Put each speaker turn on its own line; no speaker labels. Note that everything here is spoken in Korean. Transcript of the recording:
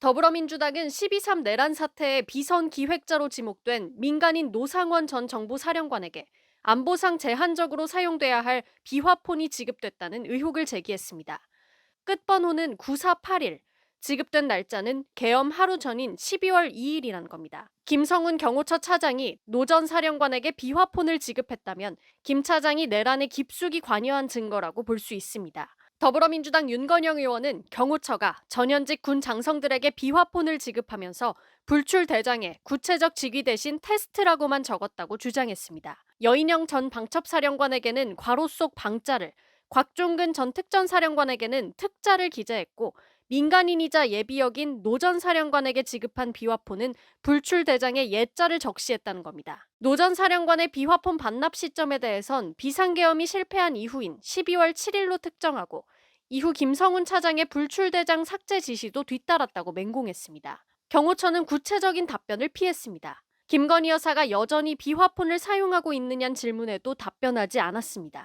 더불어민주당은 12.3 내란 사태의 비선 기획자로 지목된 민간인 노상원 전 정부 사령관에게 안보상 제한적으로 사용돼야 할 비화폰이 지급됐다는 의혹을 제기했습니다. 끝번호는 9481, 지급된 날짜는 개엄 하루 전인 12월 2일이란 겁니다. 김성훈 경호처 차장이 노 전 사령관에게 비화폰을 지급했다면 김 차장이 내란에 깊숙이 관여한 증거라고 볼 수 있습니다. 더불어민주당 윤건영 의원은 경호처가 전현직 군 장성들에게 비화폰을 지급하면서 불출 대장에 구체적 직위 대신 테스트라고만 적었다고 주장했습니다. 여인영 전 방첩사령관에게는 괄호 속 방자를, 곽종근 전 특전사령관에게는 특자를 기재했고 민간인이자 예비역인 노전 사령관에게 지급한 비화폰은 불출 대장에 예자를 적시했다는 겁니다. 노전 사령관의 비화폰 반납 시점에 대해선 비상계엄이 실패한 이후인 12월 7일로 특정하고 이후 김성훈 차장의 불출 대장 삭제 지시도 뒤따랐다고 맹공했습니다. 경호처는 구체적인 답변을 피했습니다. 김건희 여사가 여전히 비화폰을 사용하고 있느냐는 질문에도 답변하지 않았습니다.